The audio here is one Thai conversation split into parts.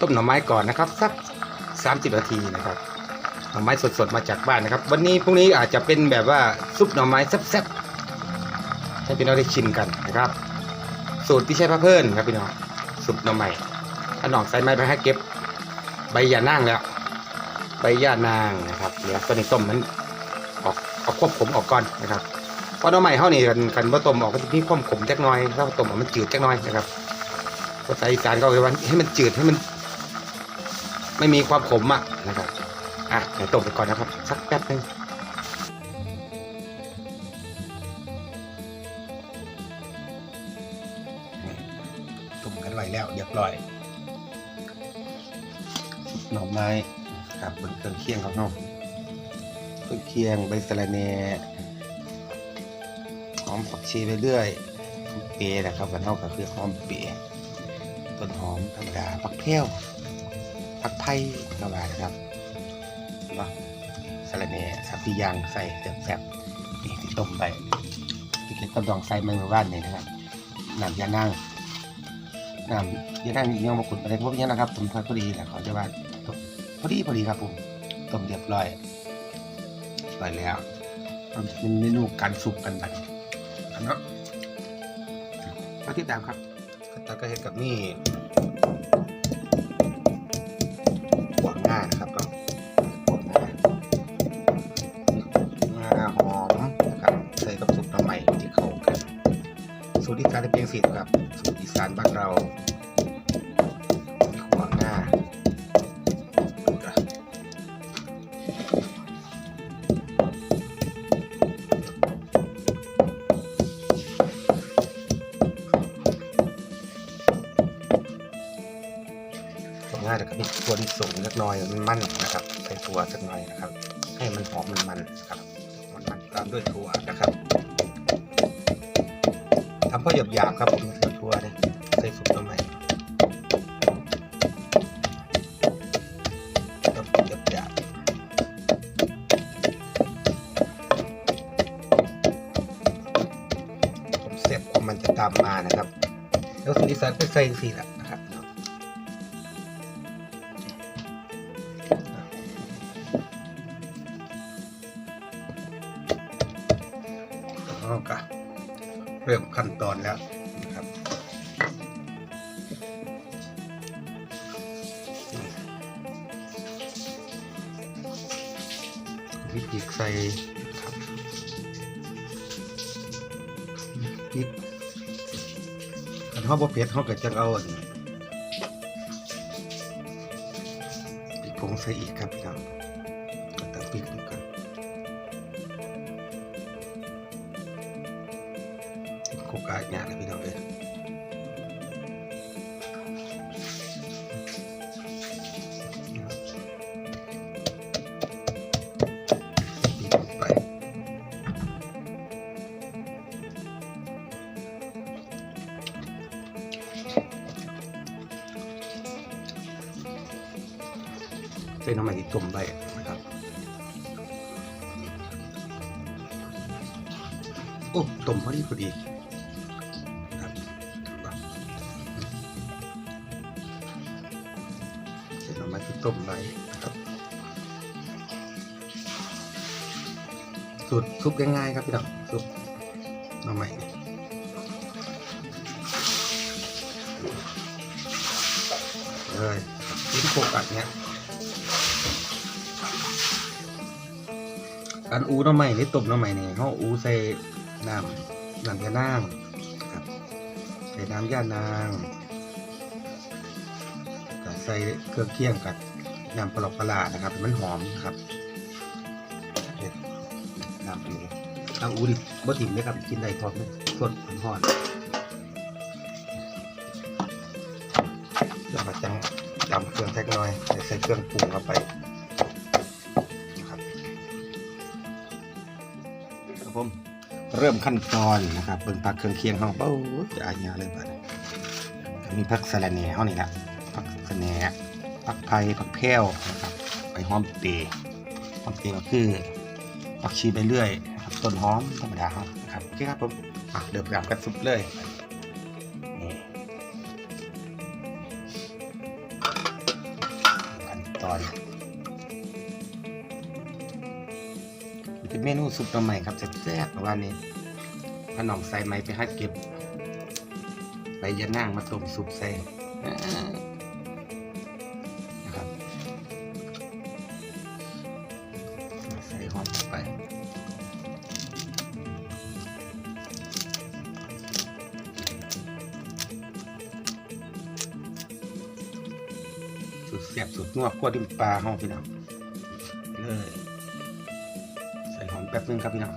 ต้มหน่อไม้ก่อนนะครับ สัก 30 นาทีนะครับหน่อไม้สดๆมาจากบ้านนะครับ วันนี้พรุ่งนี้อาจจะเป็นแบบว่าซุปหน่อไม้แซ่บๆให้พี่น้องได้ชิมกันนะครับ สูตรที่ใช้พระเพิ่นครับพี่น้องซุปหน่อไม้ถ้าหน่องใส่ไม้ไปให้เก็บ ใบหญ้านางแล้ว ใบหญ้านางนะครับเดี๋ยวต้วนี้ต้มมันออกออกควบผมออกก่อนนะครับ ราะน้ำใหม่เขานี่กันกันว่าต้มออกก็จะมีความขมจักน่อยถ้าต้มออกมันจืดจักน่อยนะครับภาษาอีสานก็เลยว่าให้มันจืดให้มัน ไม่มีความขมอะนะครับอะเดี๋ยวต้มไปก่อนนะครับ สักแป๊บหนึงต้มกันไว้แล้วเรียบร้อยหน่อไม้ครับบนเครื่องเคียงครับเนาะเครื่องเคียงใบสะระแหน่ อมผักชีไปเรื่อยเปรย์นะครับกันเท่ากับคือหอมเปรย์ต้นหอมธรรมดาผักแพรวผักไผ่กระบานะครับเนาะสะระแหน่ยสับปียางใส่แซ่บๆนี่ที่ต้มไปที่เก็บกระดองใส่เมือวานนี่นะครับน้ำยานั่งน้ำยานั่งมีเงี้ยวมาขุดอะไรพวกนี้นะครับ ผมทอดพอดีแหละเขาจะว่าพอดีพอดีครับผมต้มเรียบร้อยไปแล้วมันเป็นเมนูการสุกกันไป อันเนาะมาที่ตามครับตาก็เห็ดกับนี่หัวงานะครับก็หัวงางาหอมนะครับใส่กับสุกน้ำใหม่ที่เข้ากัน สูตรอีสานเป็นเพียงสิทธิ์ครับ สูตรอีสานบ้านเรา ขวางหน้าแล้วก็มีตัวที่สูงเล็กน้อยมันมันนะครับ ใส่ถั่วสักหน่อยนะครับ ให้มันหอมมันมันๆนะครับมันมันๆตามด้วยถั่วนะครับทำข้าวหยาบๆครับผมใส่ถั่วเนี่ยใส่สุกทำไมครับหมเสร็จมันจะตามมานะครับ แล้วสุนิสันก็ใส่สีละ เริ่มขั้นตอนแล้วนะครับวิธีใส่ครับพริกอันเขาบ่เผ็ดเขาก็จะเอาอันพริกผงใส่อีกครับพี่น้องตักพริกดูกัน โคกาเนี่ยนะพี่น้องเอ้ยบีบไปใส่น้ำมันที่ต้มไปนะครับ โอ้ต้มพอดีพอดี มาที่ต้มไว้นะครับสูตรซุปง่ายๆครับพี่น้องซุปหน่อไม้เลยชิ้นโคกัดเนี้ยการอูหน่อไม้หรือต้มหน่อไม้เนี่ยเขาอูใส่น้ำน้ำยานางครับใส่น้ำย่านาง ใส่เครื่องเคียงกับน้ำปลอกปลานะครับ มันหอมนะครับเด็ดน้ำนี้เอาอูดิบ่ถิ่มเลยครับกินได้พร้อมเลยสดหอนแล้วก็จังตำเครื่องแท็กน่อยใส่เครื่องปรุงเข้าไปนะครับผมเริ่มขั้นตอนนะครับเบิ่งผักเครื่องเคียงของเป้าจะอายาเลยบัดนี้มีผักสะระแหน่เฮานี่ละผักสะ แหน่ผักไผ่ผักแพรวนะครับไปหอมเปย์หอมเปย์ก็คือผักชีไปเรื่อยครับต้นหอมธรรมดาครับนะครับโอเคครับผมอะเริ่มรำกันสุดเลยนี่อนเป็นเมนูซุปตัวใหม่ครับแซ่บๆประมาณนี้พน้องใส่ไม้ไปหัดเก็บใบยะนางมาต้มซุปใส่ สุดเสียบสุดนัวคั่วดิมปลาห้องพี่น้องเลยใส่หอมแป๊บนึงครับพี่น้อง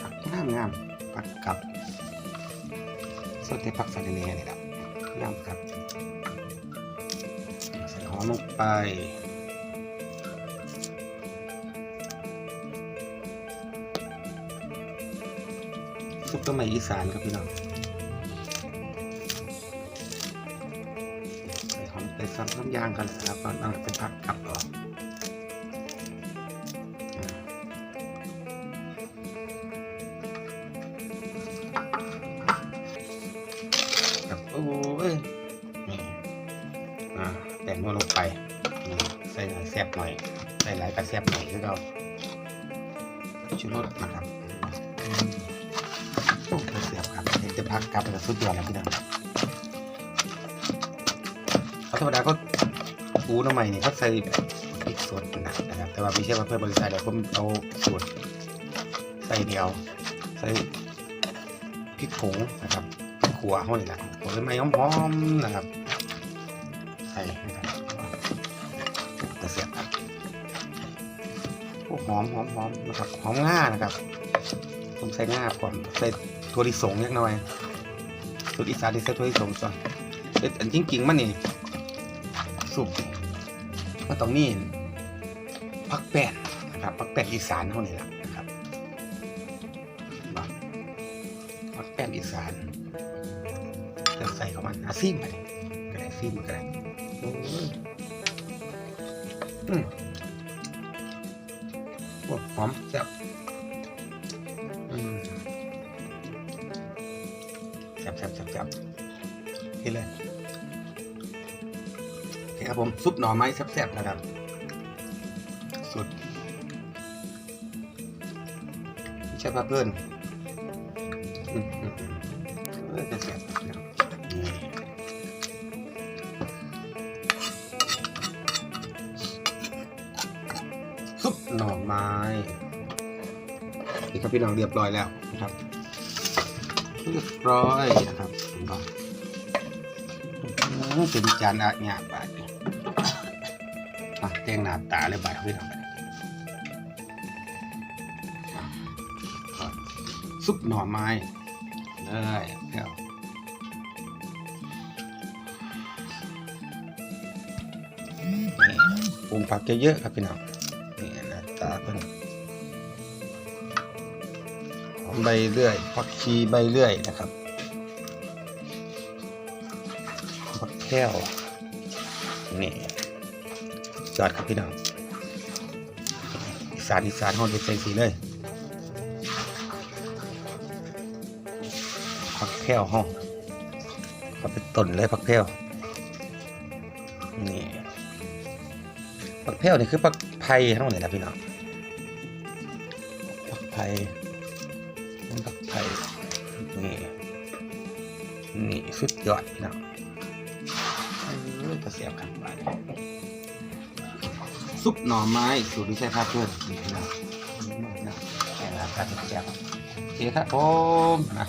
ผักงามงามผักกับสดแต่ผักสะระแหน่นี่แหละงามครับใส่หอมลงไปซุปต้มใหม่อีสานครับพี่น้อง ยางกันแล้วก็เอาไปพักกลับออกอ่าครับโอ้ยนี่อ่าแตงนัวลงไปใส่หน่อยแซบหน่อย ใส่หลายกระแซบหน่อยคือเราชูรสนะครับโอ้กระเสียบครับเห็นจะพักกลับแล้วสุดยอดแล้วพี่น้องเขาธรรมดาก็ ปูน้ำใหม่เนี่ยเขาใส่พริกสดนะนะครับ แต่ว่าไม่ใช่ว่าเพื่อบริษัทเดี๋ยวผมเอาสูตรใส่เดียว ใส่พริกผงนะครับขัวเขาเนี่ยนะผลไม้หอมๆนะครับใส่นะครับกระเสียบพวกหอมหอมหอมนะครับหอมง่านะครับผมใส่ง่าก่อนใส่ถั่วลิสงเล็กน้อยสูตรอีสานที่ใส่ถั่วลิสงก่อนแต่อันจริงๆมันนี่สุก มันต้องมีผักแป้นนะครับผักแป้นอีสานเท่านี้แหละนะครับเนาะผักแป้นอีสานจะใส่เข้ามาอาซิมไปเลยก็ได้ซิมก็ได้อืมโอ้หอมแซ่บอืมแซ่บแซ่บแซ่บแซ่บนี่เลย ครับผมซุปหน่อไม้แซ่บๆนะครับ สุดใช่ปลาเพื่อนอืมอืมอืมเออจะแซ่บซุปหน่อไม้นี่ครับพี่น้องเรียบร้อยแล้วนะครับเรียบร้อยนะครับเห็นปะอื้อเป็นจานอะหยาบาดนี่ อะแตงหน้าตาเลยบาดพี่น้องซุปหน่อไม้เลยเดี๋ยวปรุงผักเยอะๆครับพี่น้องนี่หน้าตาเป็นหอมใบเลื่อยผักชีใบเลื่อยนะครับผักแก้วนี่ จอดครับพี่น้องอีสานอีสานห้องเด็ดใจสีเลยผักแก้วห้องเขาเป็นต้นเลยผักแก้วนี่ผักแก้วนี่คือผักไผ่ทั้งหมดเลยนะพี่น้องผักไผ่ผักไผ่นี่นี่สุดยอดพี่น้องเออจะเสียบกันไป ซุปหน่อไม้สูตรที่ใช้ผ้าเพื่อนนี่นะแกงราคาจะแซ่บโอเคครับผมนะ